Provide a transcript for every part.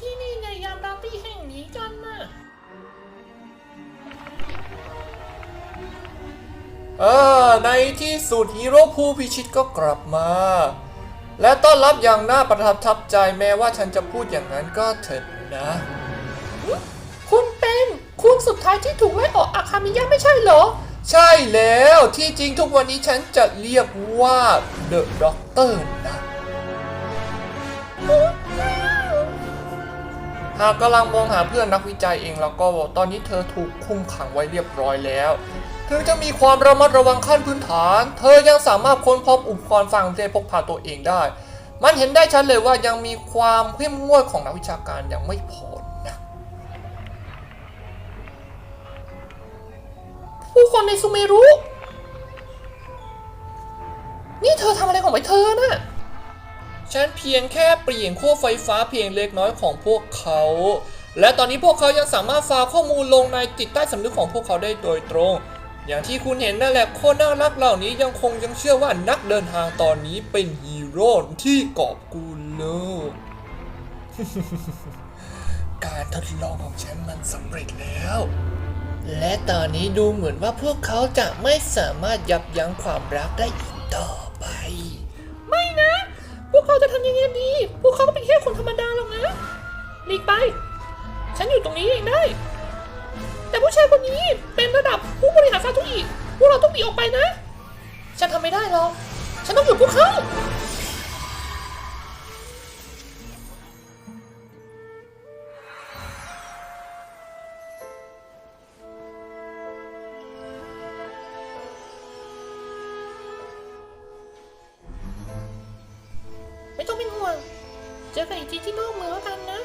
ที่นี่ในยามราตรีแห่งนี้กันน่ะเออในที่สุดฮีโร่ผู้พิชิตก็กลับมา และต้อนรับอย่างน่าประทับใจแม้ว่าฉันจะพูดอย่างนั้นก็เถิดนะ คุณเป็นคุณสุดท้ายที่ถูกไล่ออกอาคามิยะไม่ใช่เหรอ ใช่แล้วที่จริงทุกวันนี้ฉันจะเรียกว่าเดอะด็อกเตอร์นะ หากกำลังมองหาเพื่อนนักวิจัยเองแล้วก็ตอนนี้เธอถูกคุมขังไว้เรียบร้อยแล้ว ถึงจะมีความระมัดระวังขั้นพื้นฐาน เธอยังสามารถค้นพบอุปกรณ์ฟังเทพกพาตัวเองได้ มันเห็นได้ชัดเลยว่ายังมีความเข้มงวดของนักวิชาการยังไม่พอนะผู้คนในซูเมรุนี่เธอทำอะไรของไปเธอน่ะ ฉันเพียงแค่เปลี่ยนขั้วไฟฟ้าเพียงเล็กน้อยของพวกเขา และตอนนี้พวกเขายังสามารถฝากข้อมูลลงในจิตใต้สำนึกของพวกเขาได้โดยตรง อย่างที่คุณเห็นนั่นแหละคนน่ารักเหล่านี้ยังคงยังเชื่อว่านักเดินทางตอนนี้เป็นฮีโร่ที่กอบกูลโลกการทดลองของฉันมันสำเร็จแล้ว และตอนนี้ดูเหมือนว่าพวกเขาจะไม่สามารถยับยั้งความรักได้อีกต่อไป เขาจะทำยังไงดี พวกเขาก็เป็นแค่คนธรรมดาหรอกนะหลีกไป ฉันอยู่ตรงนี้เองได้ แต่ผู้ชายคนนี้เป็นระดับผู้บริหารซาทุอีพวกเราต้องหนีออกไปนะ ฉันทำไม่ได้หรอก ฉันต้องหยุดพวกเขา จอกันอีกทีที่นอกเมืองแล้วกันนะ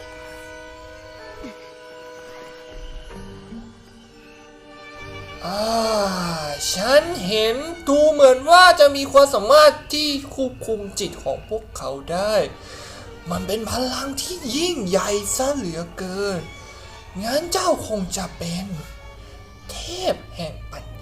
อ่า ฉันเห็นดูเหมือนว่าจะมีความสามารถที่ควบคุมจิตของพวกเขาได้ มันเป็นพลังที่ยิ่งใหญ่ซะเหลือเกิน งั้นเจ้าคงจะเป็น เทพแห่งปัญ